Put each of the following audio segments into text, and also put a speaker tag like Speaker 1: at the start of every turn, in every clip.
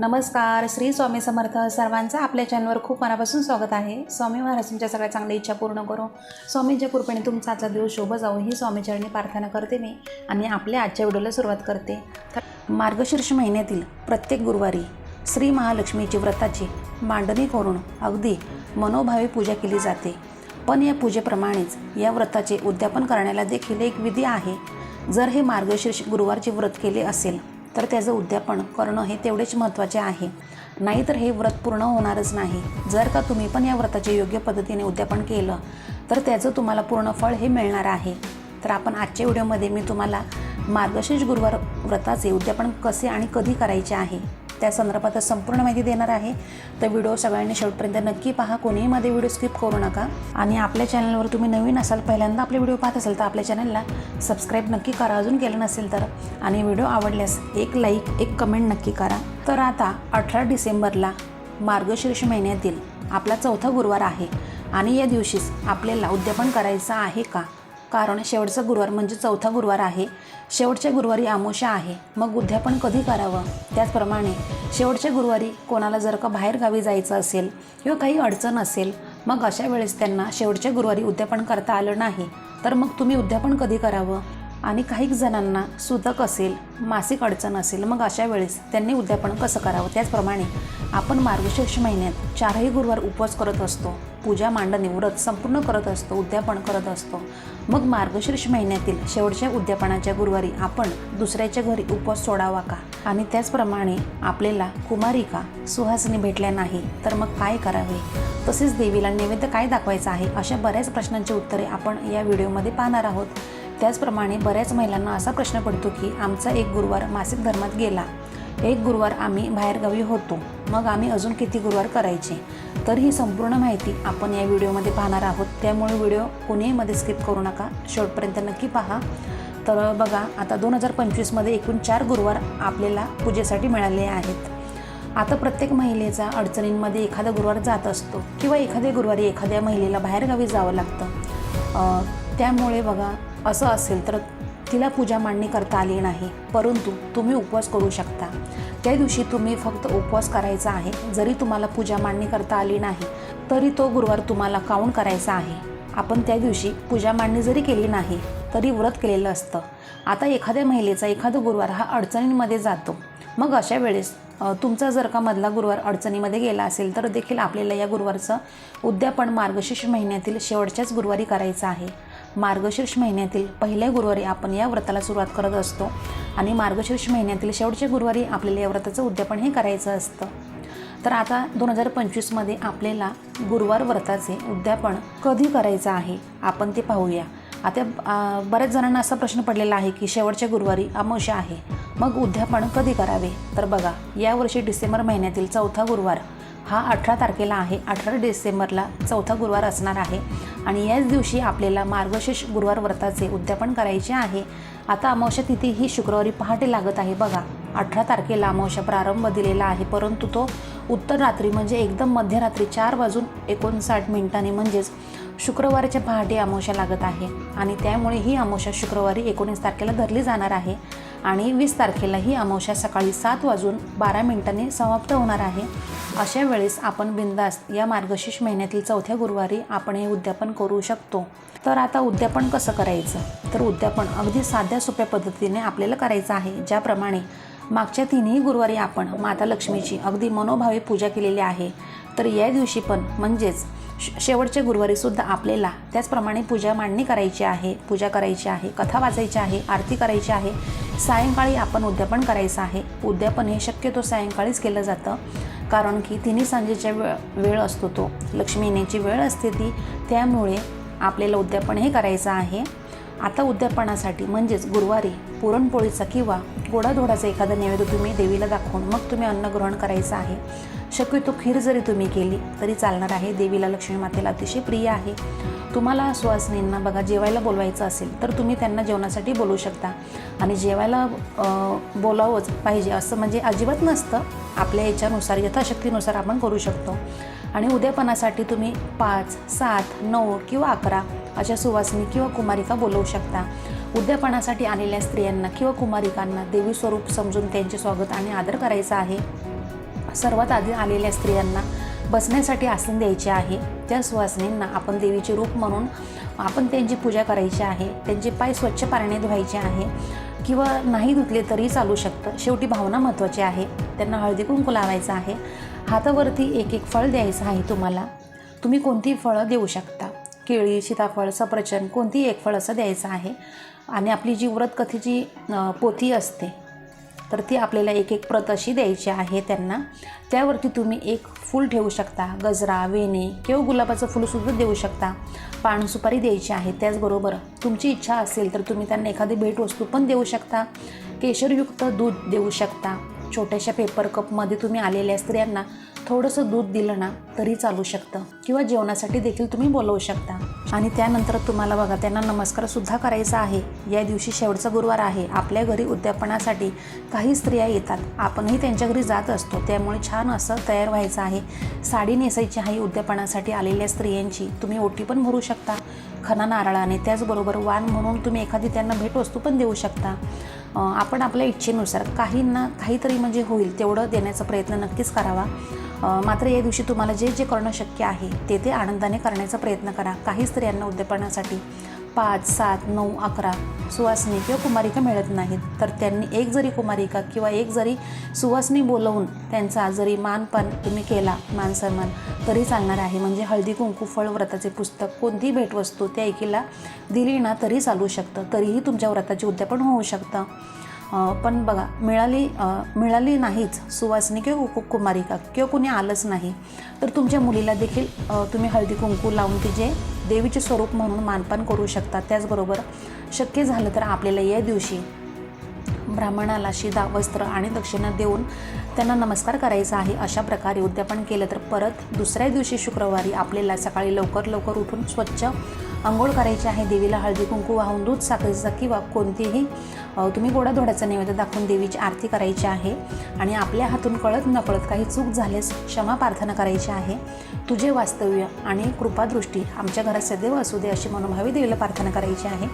Speaker 1: नमस्कार श्री स्वामी समर्थ सर्वांचं आपल्या चॅनलवर खूप मनापासून स्वागत आहे. स्वामी महाराज तुमच्या सगळ्या चांगल्या इच्छा पूर्ण करो. स्वामींच्या कृपेने तुमचा आजचा दिवस शोभ जाऊ ही स्वामीचरणी प्रार्थना करते मी आणि आपल्या आजच्या व्हिडिओला सुरुवात करते. तर मार्गशीर्ष महिन्यातील प्रत्येक गुरुवारी श्री महालक्ष्मीची व्रताची मांडणी करून अगदी मनोभावे पूजा केली जाते. पण या पूजेप्रमाणेच या व्रताचे उद्यापन करण्याला देखील एक विधी आहे. जर हे मार्गशीर्ष गुरुवारचे व्रत केले असेल तर त्याचं उद्यापन करणं हे तेवढेच महत्त्वाचे आहे. नाहीतर हे व्रत पूर्ण होणारच नाही. जर का तुम्ही पण या व्रताचे योग्य पद्धतीने उद्यापन केलं तर त्याचं तुम्हाला पूर्ण फळ हे मिळणार आहे. तर आपण आजच्या व्हिडिओमध्ये मी तुम्हाला मार्गशीर्ष गुरुवार व्रताचे उद्यापन कसे आणि कधी करायचे आहे त्या संदर्भात संपूर्ण माहिती देणार आहे. तर व्हिडिओ सगळ्यांनी शेवटपर्यंत नक्की पहा. कोणीही मध्ये व्हिडिओ स्किप करू नका. आणि आपल्या चॅनलवर तुम्ही नवीन असाल पहिल्यांदा आपले व्हिडिओ पाहत असाल तर आपल्या चॅनलला सबस्क्राईब नक्की करा. अजून केलं नसेल तर. आणि व्हिडिओ आवडल्यास एक लाईक एक कमेंट नक्की करा. तर आता अठरा डिसेंबरला मार्गशीर्ष महिन्यातील आपला चौथा गुरुवार आहे. आणि या दिवशीच आपल्याला उद्यापन करायचं आहे का? कारण शेवटचा गुरुवार म्हणजे चौथा गुरुवार आहे. शेवटच्या गुरुवारी आमोशा आहे. मग उद्यापन कधी करावं? त्याचप्रमाणे शेवटच्या गुरुवारी कोणाला जर का बाहेर गावी जायचं असेल किंवा काही अडचण असेल मग अशा वेळेस त्यांना शेवटच्या गुरुवारी उद्यापन करता आलं नाही. तर मग तुम्ही उद्यापन कधी करावं? आणि काही जणांना सुतक असेल मासिक अडचण असेल मग अशा वेळेस त्यांनी उद्यापन कसं करावं? त्याचप्रमाणे आपण मार्गशीर्ष महिन्यात चारही गुरुवार उपवास करत असतो पूजा मांडणी व्रत संपूर्ण करत असतो उद्यापन करत असतो. मग मार्गशीर्ष महिन्यातील शेवटच्या उद्यापनाच्या गुरुवारी आपण दुसऱ्याच्या घरी उपवास सोडावा का? आणि त्याचप्रमाणे आपल्याला कुमारिका सुहासिनी भेटल्या नाही तर मग काय करावे? तसेच देवीला नैवेद्य काय दाखवायचं आहे? अशा बऱ्याच प्रश्नांची उत्तरे आपण या व्हिडिओमध्ये पाहणार आहोत. त्याचप्रमाणे बऱ्याच महिलांना असा प्रश्न पडतो की आमचा एक गुरुवार मासिक धर्मात गेला. एक गुरुवार आम्ही बाहेरगावी होतो. मग आम्ही अजून किती गुरुवार करायचे? तर ही संपूर्ण माहिती आपण या व्हिडिओमध्ये पाहणार आहोत. त्यामुळे व्हिडिओ कोणीही मध्ये स्किप करू नका. शेवटपर्यंत नक्की पहा. तर बघा आता दोन हजार पंचवीसमध्ये एकूण चार गुरुवार आपल्याला पूजेसाठी मिळाले आहेत. आता प्रत्येक महिलेचा अडचणींमध्ये एखादा गुरुवार जात असतो किंवा एखाद्या गुरुवारी एखाद्या महिलेला बाहेरगावी जावं लागतं. त्यामुळे बघा असं असेल तर तिला पूजा मांडणी करता आली नाही. परंतु तुम्ही उपवास करू शकता. त्या दिवशी तुम्ही फक्त उपवास करायचा आहे. जरी तुम्हाला पूजा मांडणी करता आली नाही तरी तो गुरुवार तुम्हाला काउंट करायचा आहे. आपण त्या दिवशी पूजा मांडणी जरी केली नाही तरी व्रत केलेलं असतं. आता एखाद्या महिलेचा एखादा गुरुवार हा अडचणींमध्ये जातो. मग अशा वेळेस तुमचा जर का मधला गुरुवार अडचणीमध्ये गेला असेल तर देखील आपल्याला या गुरुवारचं उद्यापन मार्गशीर्ष महिन्यातील शेवटच्याच गुरुवारी करायचं आहे. मार्गशीर्ष महिन्यातील पहिल्या गुरुवारी आपण या व्रताला सुरुवात करत असतो. आणि मार्गशीर्ष महिन्यातील शेवटच्या गुरुवारी आपल्याला या व्रताचं उद्यापन हे करायचं असतं. तर आता दोन हजार पंचवीसमध्ये आपल्याला गुरुवार व्रताचे उद्यापन कधी करायचं आहे आपण ते पाहूया. आता बऱ्याच जणांना असा प्रश्न पडलेला आहे की शेवटच्या गुरुवारी अमावस्या आहे मग उद्यापन कधी करावे? तर बघा यावर्षी डिसेंबर महिन्यातील चौथा गुरुवार हा अठरा तारखेला आहे. अठरा डिसेंबरला चौथा गुरुवार असणार आहे. आणि याच दिवशी आपल्याला मार्गशीर्ष गुरुवार व्रताचे उद्यापन करायचे आहे. आता अमावस्या तिथी ही शुक्रवारी पहाटे लागत आहे बघा. अठरा तारखेला अमावस्या प्रारंभ दिलेला आहे. परंतु तो उत्तर रात्री म्हणजे एकदम मध्यरात्री चार वाजून एकोणसाठ मिनिटांनी म्हणजेच शुक्रवारच्या पहाटे अमावस्या लागत आहे. आणि त्यामुळे ही अमावस्या शुक्रवारी एकोणीस तारखेला धरली जाणार आहे. आणि वीस तारखेला ही अमावस्या सकाळी सात वाजून बारा मिनिटांनी समाप्त होणार आहे. अशा वेळेस आपण बिंदास्त या मार्गशीर्ष महिन्यातील चौथ्या गुरुवारी आपण हे उद्यापन करू शकतो. तर आता उद्यापन कसं करायचं? तर उद्यापन अगदी साध्या सोप्या पद्धतीने आपल्याला करायचं आहे. ज्याप्रमाणे मागच्या तिन्ही गुरुवारी आपण माता लक्ष्मीची अगदी मनोभावे पूजा केलेली आहे. तर या दिवशी पण म्हणजेच शेवटच्या गुरुवारीसुद्धा आपल्याला त्याचप्रमाणे पूजा मांडणी करायची आहे. पूजा करायची आहे कथा वाचायची आहे आरती करायची आहे. सायंकाळी आपण उद्यापन करायचं आहे. उद्यापन हे शक्यतो सायंकाळीच केलं जातं. कारण की तिन्ही सांजेच्या वेळ वेळ असतो तो. लक्ष्मी येण्याची वेळ असते ती. त्यामुळे आपल्याला उद्यापन हे करायचं आहे. आता उद्यापनासाठी म्हणजेच गुरुवारी पुरणपोळीचा किंवा गोडाधोडाचा एखादा नैवेद्य तुम्ही देवीला दाखवून मग तुम्ही अन्न ग्रहण करायचं आहे. शक्यतो खीर जरी तुम्ही केली तरी चालणार आहे. देवीला लक्ष्मी मातेला अतिशय प्रिय आहे. तुम्हाला सुवासिनींना बघा जेवायला बोलवायचं असेल तर तुम्ही त्यांना जेवणासाठी बोलू शकता. आणि जेवायला बोलावंच पाहिजे असं म्हणजे अजिबात नसतं. आपल्या याच्यानुसार यथाशक्तीनुसार आपण करू शकतो. आणि उद्यापनासाठी तुम्ही पाच सात नऊ किंवा अकरा अशा सुवासिनी किंवा कुमारिका बोलवू शकता. उद्यापनासाठी आलेल्या स्त्रियांना किंवा कुमारिकांना देवी स्वरूप समजून त्यांचे स्वागत आणि आदर करायचा आहे. सर्वात आधी आलेल्या स्त्रियांना बसण्यासाठी आसन द्यायचे आहे. त्या सुवासिनींना आपण देवीचे रूप म्हणून आपण त्यांची पूजा करायची आहे. त्यांचे पाय स्वच्छ पाण्याने धुवायचे आहे. किंवा नाही धुतले तरी चालू शकतं. शेवटी भावना महत्त्वाची आहे. त्यांना हळदी कुंकू लावायचं आहे. हातावरती एक एक फळ द्यायचं आहे तुम्हाला. तुम्ही कोणतीही फळं देऊ शकता? केळी सीताफळ सफरचंद कोणतीही एक फळ असं द्यायचं आहे? आणि आपली जी व्रतकथेची पोथी असते तर ती आपल्याला एक एक प्रत अशी द्यायची आहे त्यांना. त्यावरती तुम्ही एक फूल ठेवू शकता. गजरा वेणे किंवा गुलाबाचं फुलसुद्धा देऊ शकता. पानसुपारी द्यायची आहे. त्याचबरोबर तुमची इच्छा असेल तर तुम्ही त्यांना एखादी भेटवस्तू पण देऊ शकता. केशरयुक्त दूध देऊ शकता. छोट्याशा पेपर कपमध्ये तुम्ही आलेल्या स्त्रियांना थोडंसं दूध दिलं ना तरी चालू शकतं. किंवा जेवणासाठी देखील तुम्ही बोलवू शकता. आणि त्यानंतर तुम्हाला बघा त्यांना नमस्कारसुद्धा करायचा आहे. या दिवशी शेवटचा गुरुवार आहे. आपल्या घरी उद्यापनासाठी काही स्त्रिया येतात. आपणही त्यांच्या घरी जात असतो. त्यामुळे छान असं तयार व्हायचं आहे. साडी नेसायची आहे उद्यापनासाठी आलेल्या स्त्रियांची. तुम्ही ओटी पण भरू शकता. खना नारळाने. त्याचबरोबर वाण म्हणून तुम्ही एखादी त्यांना भेटवस्तू पण देऊ शकता. आपण आपल्या इच्छेनुसार काहींना काहीतरी म्हणजे होईल तेवढं देण्याचा प्रयत्न नक्कीच करावा. मात्र या दिवशी तुम्हाला जे जे करणं शक्य आहे ते ते आनंदाने करण्याचा प्रयत्न करा. काही स्त्रियांना उद्यापनासाठी पाच सात नऊ अकरा सुवासिनी किंवा कुमारिका मिळत नाहीत. तर त्यांनी एक जरी कुमारिका किंवा एक जरी सुवासिनी बोलवून त्यांचा जरी मानपान तुम्ही केला मान सन्मान तरी चालणार आहे. म्हणजे हळदी कुंकू फळ व्रताचे पुस्तक कोणतीही भेटवस्तू त्या एकीला दिली ना तरी चालू शकतं. तरीही तुमच्या व्रताचे उद्यापन होऊ शकतं. पण बघा मिळाली मिळाली नाहीच सुवासिनी किंवा कुमारिका किंवा कुणी आलंच नाही तर तुमच्या मुलीला देखील तुम्ही हळदी कुंकू लावून तिचे देवीचे स्वरूप म्हणून मानपान करू शकता. त्याचबरोबर शक्य झालं तर आपल्याला या दिवशी ब्राह्मणाला शिदा वस्त्र आणि दक्षिणा देऊन त्यांना नमस्कार करायचा आहे अशा प्रकारे उद्यापन केलं तर परत दुसऱ्या दिवशी शुक्रवारी आपल्याला सकाळी लवकर लवकर उठून स्वच्छ आंघोळ करायची आहे देवीला हळदी कुंकू वाहून दूध साखरेचा किंवा कोणतीही तुम्ही तुम्ही गोडाधोडाचा नैवेद्य दाखवून देवीची आरती करायची आहे. आणि आपल्या हातून कळत नकळत काही चूक झाल्यास क्षमा प्रार्थना करायची आहे. तुझे वास्तव्य आणि कृपादृष्टी आमच्या घरात सदैव असू दे अशी मनोभावी देवीला प्रार्थना करायची आहे.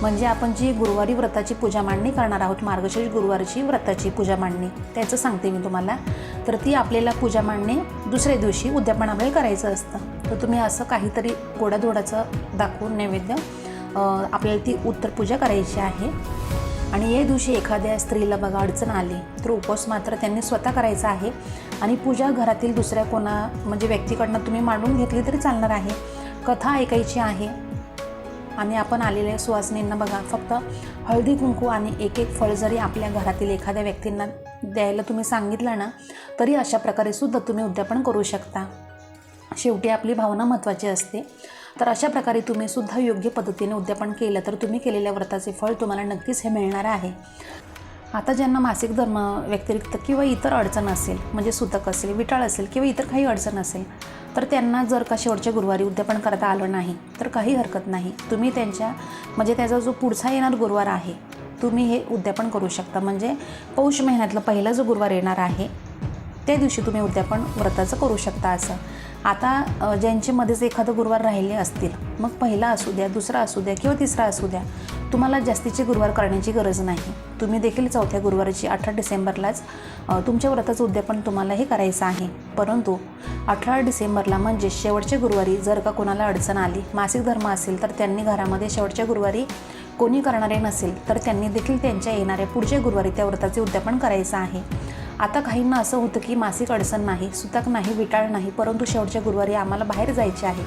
Speaker 1: म्हणजे आपण जी गुरुवारी व्रताची पूजा मांडणी करणार आहोत मार्गशीर्ष गुरुवारची व्रताची पूजा मांडणी त्याचं सांगते मी तुम्हाला. तर ती आपल्याला पूजा मांडणी दुसऱ्या दिवशी उद्यापन आपल्याला करायचं असतं. तर तुम्ही असं काहीतरी गोडाधोडाचं दाखवून नैवेद्य आपल्याला ती उत्तरपूजा करायची आहे. आणि या दिवशी एखाद्या स्त्रीला बघा अडचण आली तर उपवास मात्र त्यांनी स्वतः करायचा आहे. आणि पूजा घरातील दुसऱ्या कोणा म्हणजे व्यक्तीकडनं तुम्ही मांडून घेतली तरी चालणार आहे. कथा ऐकायची आहे. आणि आपण आलेल्या सुवासनींना बघा फक्त हळदी कुंकू आणि एक एक फळ जरी आपल्या घरातील एखाद्या व्यक्तींना द्यायला तुम्ही सांगितलं ना तरी अशा प्रकारे सुद्धा तुम्ही उद्यापन करू शकता. शेवटी आपली भावना महत्त्वाची असते. तर अशा प्रकारे तुम्ही सुद्धा योग्य पद्धतीने उद्यापन केलं तर तुम्ही केलेल्या व्रताचे फळ तुम्हाला नक्कीच हे मिळणार आहे. आता ज्यांना मासिक धर्म व्यतिरिक्त किंवा इतर अडचण असेल म्हणजे सुतक असेल विटाळ असेल किंवा इतर काही अडचण असेल तर त्यांना जर का शेवटच्या गुरुवारी उद्यापन करता आलं नाही तर काही हरकत नाही. तुम्ही त्यांच्या म्हणजे त्याचा जो पुढचा येणार गुरुवार आहे तुम्ही हे उद्यापन करू शकता. म्हणजे पौष महिन्यातला पहिला जो गुरुवार येणार आहे त्या दिवशी तुम्ही उद्यापन व्रताचं करू शकता असं. आता अ, ज्यांच्यामध्येच एखादं गुरुवार राहिले असतील मग पहिला असू द्या दुसरा असू द्या किंवा तिसरा असू द्या तुम्हाला जास्तीचे गुरुवार करण्याची गरज नाही. तुम्ही देखील चौथ्या गुरुवारची अठरा डिसेंबरलाच तुमच्या व्रताचं उद्यापन तुम्हाला हे करायचं आहे. परंतु अठरा डिसेंबरला म्हणजे शेवटच्या गुरुवारी जर का कोणाला अडचण आली मासिक धर्म असेल तर त्यांनी घरामध्ये शेवटच्या गुरुवारी कोणी करणारे नसेल तर त्यांनी देखील त्यांच्या येणाऱ्या पुढच्या गुरुवारी त्या व्रताचे उद्यापन करायचं आहे. आता काहींना असं होतं की मासिक अडचण नाही सुतक नाही विटाळ नाही परंतु शेवटच्या गुरुवारी आम्हाला बाहेर जायचे आहे.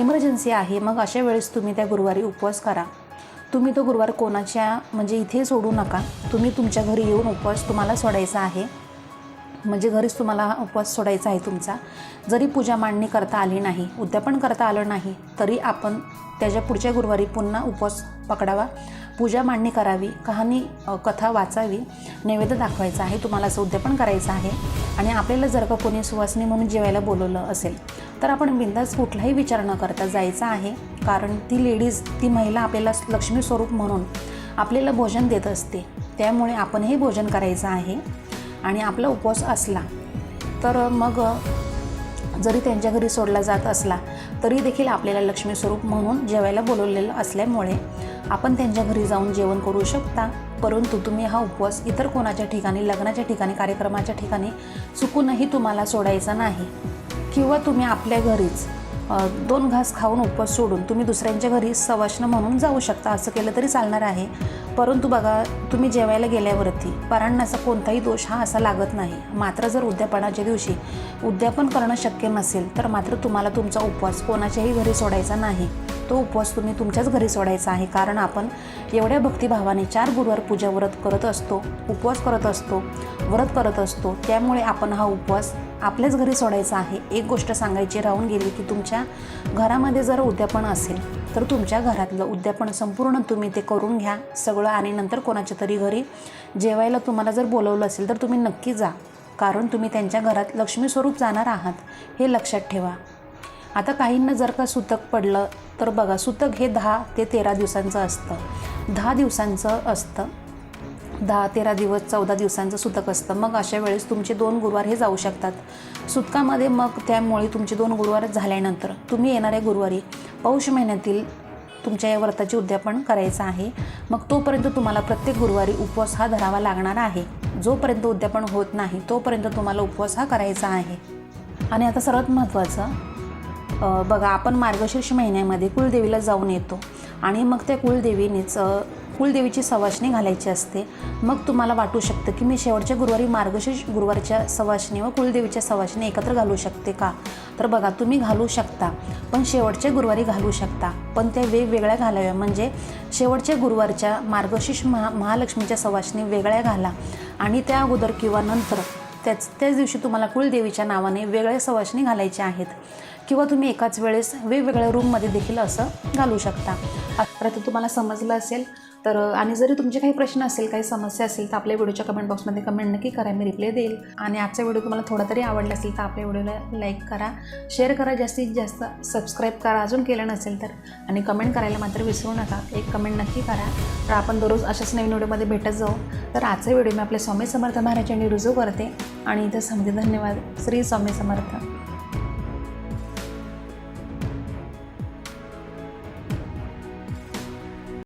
Speaker 1: इमर्जन्सी आहे मग अशा वेळेस तुम्ही त्या गुरुवारी उपवास करा. तुम्ही तो गुरुवार कोणाच्या म्हणजे इथे सोडू नका. तुम्ही तुमच्या घरी येऊन उपवास तुम्हाला सोडायचा आहे. म्हणजे घरीच तुम्हाला हा उपवास सोडायचा आहे तुमचा. जरी पूजा मांडणी करता आली नाही उद्यापन करता आलं नाही तरी आपण त्याच्या पुढच्या गुरुवारी पुन्हा उपवास पकडावा. पूजा मांडणी करावी कहाणी कथा वाचावी नैवेद्य दाखवायचा आहे तुम्हाला असं उद्यापन करायचं आहे आणि आपल्याला जर का कोणी सुवासिनी म्हणून जेवायला बोलवलं असेल तर आपण बिंदास कुठलाही विचार न करता जायचा आहे कारण ती लेडीज ती महिला आपल्याला लक्ष्मी स्वरूप म्हणून आपल्याला भोजन देत असते. त्यामुळे आपणही भोजन करायचं आहे. आणि आपला उपवास असला तर मग जरी त्यांच्या घरी सोडला जात असला तरी देखील आपल्याला लक्ष्मी स्वरूप म्हणून जेवायला बोलवलेलं असल्यामुळे आपण त्यांच्या घरी जाऊन जेवण करू शकता. परंतु तुम्ही हा उपवास इतर कोणाच्या ठिकाणी लग्नाच्या ठिकाणी कार्यक्रमाच्या ठिकाणी चुकूनही तुम्हाला सोडायचा नाही. किंवा तुम्ही आपल्या घरीच दोन घास खाऊन उपवास सोडून तुम्ही दुसऱ्यांच्या घरी सवाष्ण म्हणून जाऊ शकता असं केलं तरी चालणार आहे. परंतु बघा तुम्ही जेवायला गेल्यावरती परांनाचा कोणताही दोष हा असा लागत नाही. मात्र जर उद्यापनाच्या दिवशी उद्यापन करणं शक्य नसेल तर मात्र तुम्हाला तुमचा उपवास कोणाच्याही घरी सोडायचा नाही. तो उपवास तुम्ही तुमच्याच घरी सोडायचा आहे. कारण आपण एवढ्या भक्तिभावाने चार गुरुवार पूजा व्रत करत असतो उपवास करत असतो व्रत करत असतो. त्यामुळे आपण हा उपवास आपल्याच घरी सोडायचा आहे. एक गोष्ट सांगायची राहून गेली की तुमच्या घरामध्ये जर उद्यापन असेल तर तुमच्या घरातलं उद्यापन संपूर्ण तुम्ही ते करून घ्या सगळं आणि नंतर कोणाच्या तरी घरी जेवायला तुम्हाला जर बोलवलं असेल तर तुम्ही नक्की जा. कारण तुम्ही त्यांच्या घरात लक्ष्मी स्वरूप जाणार आहात हे लक्षात ठेवा. आता काहींना जर का सुतक पडलं तर बघा सुतक हे दहा ते तेरा दिवसांचं असतं. दहा दिवसांचं असतं. दहा तेरा दिवस चौदा दिवसांचं सुतक असतं. मग अशा वेळेस तुमचे दोन गुरुवार हे जाऊ शकतात. सुतकामध्ये मग त्यामुळे तुमचे दोन गुरुवार झाल्यानंतर तुम्ही येणाऱ्या गुरुवारी पौष महिन्यातील तुमच्या या व्रताचे उद्यापन करायचं आहे. मग तोपर्यंत तुम्हाला प्रत्येक गुरुवारी उपवास हा धरावा लागणार आहे. जोपर्यंत उद्यापन होत नाही तोपर्यंत तुम्हाला उपवास हा करायचा आहे. आणि आता सर्वात महत्त्वाचं बघा आपण मार्गशीर्ष महिन्यामध्ये कुलदेवीला जाऊन येतो आणि मग त्या कुलदेवीनेच कुलदेवीची सवासणी घालायची असते. मग तुम्हाला वाटू शकतं की मी शेवटच्या गुरुवारी मार्गशीर्ष गुरुवारच्या सवासणी व कुलदेवीच्या सवासणी एकत्र घालू शकते का? तर बघा तुम्ही घालू शकता पण शेवटच्या गुरुवारी घालू शकता. पण त्या वेगवेगळ्या घालाव्या. म्हणजे शेवटच्या गुरुवारच्या मार्गशीर्ष महा महालक्ष्मीच्या सवासणी वेगळ्या घाला आणि त्या अगोदर किंवा नंतर त्याच त्याच दिवशी तुम्हाला कुलदेवीच्या नावाने वेगळ्या सवासणी घालायच्या आहेत. किंवा तुम्ही एकाच वेळेस वेगवेगळ्या रूममध्ये देखील असं घालू शकता. आता तुम्हाला समजलं असेल तर आणि जरी तुमचे काही प्रश्न असेल काही समस्या असेल तर आपल्या व्हिडिओच्या कमेंट बॉक्समध्ये कमेंट नक्की करा मी रिप्लाय देईल. आणि आजचा व्हिडिओ तुम्हाला थोडा तरी आवडला असेल तर आपल्या व्हिडिओला लाईक करा शेअर करा जास्तीत जास्त सबस्क्राईब करा अजून केलं नसेल तर. आणि कमेंट करायला मात्र विसरू नका एक कमेंट नक्की करा. तर आपण दररोज अशाच नवीन व्हिडिओमध्ये भेटत जाऊ. तर आजचा व्हिडिओ मी आपल्या स्वामी समर्थ महाराजांनी रुजू करते. आणि इथं समजे धन्यवाद. श्री स्वामी समर्थ.